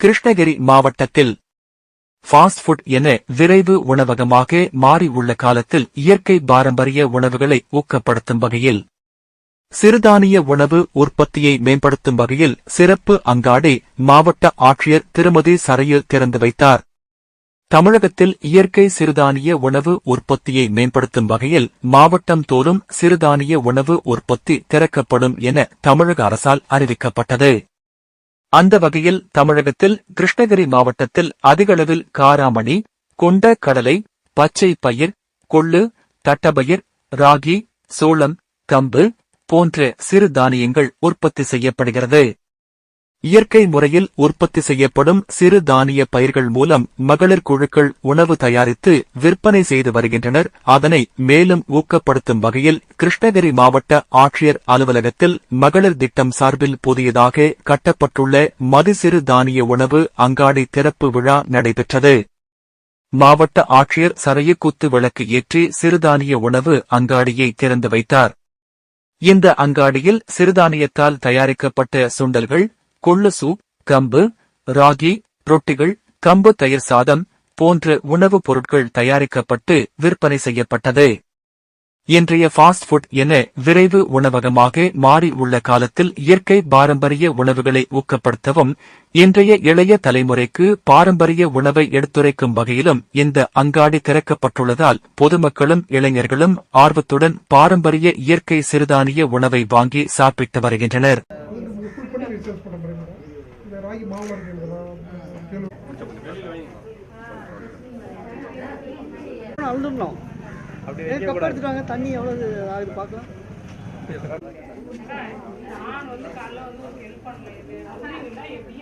கிருஷ்ணகிரி மாவட்டத்தில் fast food என விரைவு உணவகமாக மாறி உள்ள காலத்தில் இயற்கை பாரம்பரிய உணவுகளை ஊக்கப்படுத்தும் வகையில் சிறுதானிய உணவு உற்பத்தியை மேம்படுத்தும் வகையில் சிறப்பு அங்காடி மாவட்ட ஆட்சியர் திருமதி சரையு திறந்து வைத்தார். தமிழகத்தில் இயற்கை சிறுதானிய உணவு உற்பத்தியை மேம்படுத்தும் வகையில் மாவட்டம் தோறும் சிறுதானிய உணவு உற்பத்தி திறக்கப்படும் என தமிழக அரசால் அறிவிக்கப்பட்டது. அந்த வகையில் தமிழகத்தில் கிருஷ்ணகிரி மாவட்டத்தில் அதிகளவில் காராமணி கொண்ட கடலை பச்சை பயிர் கொள்ளு தட்டபயிர் ராகி சோளம் கம்பு போன்ற சிறு தானியங்கள் உற்பத்தி செய்யப்படுகிறது. இயற்கை முறையில் உற்பத்தி செய்யப்படும் சிறு தானிய பயிர்கள் மூலம் மகளிர் குழுக்கள் உணவு தயாரித்து விற்பனை செய்து வருகின்றனர். அதனை மேலும் ஊக்கப்படுத்தும் வகையில் கிருஷ்ணகிரி மாவட்ட ஆட்சியர் அலுவலகத்தில் மகளிர் திட்டம் சார்பில் புதியதாக கட்டப்பட்டுள்ள மதிசிறு தானிய உணவு அங்காடி திறப்பு விழா நடைபெற்றது. மாவட்ட ஆட்சியர் சரையக்குத்து விளக்கு ஏற்றி சிறுதானிய உணவு அங்காடியை திறந்து வைத்தார். இந்த அங்காடியில் சிறுதானியத்தால் தயாரிக்கப்பட்ட சுண்டல்கள் கொள்ளு சூப் கம்பு ராகி ரொட்டிகள் கம்பு தயிர் சாதம் போன்ற உணவுப் பொருட்கள் தயாரிக்கப்பட்டு விற்பனை செய்யப்பட்டது. இன்றைய ஃபாஸ்ட் ஃபுட் என விரைவு உணவகமாக மாறி உள்ள காலத்தில் இயற்கை பாரம்பரிய உணவுகளை ஊக்கப்படுத்தவும் இன்றைய இளைய தலைமுறைக்கு பாரம்பரிய உணவை எடுத்துரைக்கும் வகையிலும் இந்த அங்காடி திறக்கப்பட்டுள்ளதால் பொதுமக்களும் இளைஞர்களும் ஆர்வத்துடன் பாரம்பரிய இயற்கை சிறுதானிய உணவை வாங்கி சாப்பிட்டு வருகின்றனர். ஃபுல் பண்ணி போகிறீங்க இந்த ராகி மாவு இருக்குங்களா அழுதுடணும். ஏன் கப் எடுத்துட்டாங்க? தண்ணி எவ்வளோ ஆகுது பார்க்கலாம். நான் வந்து காலைல வந்து ஹெல்ப் பண்ணல இது எப்படி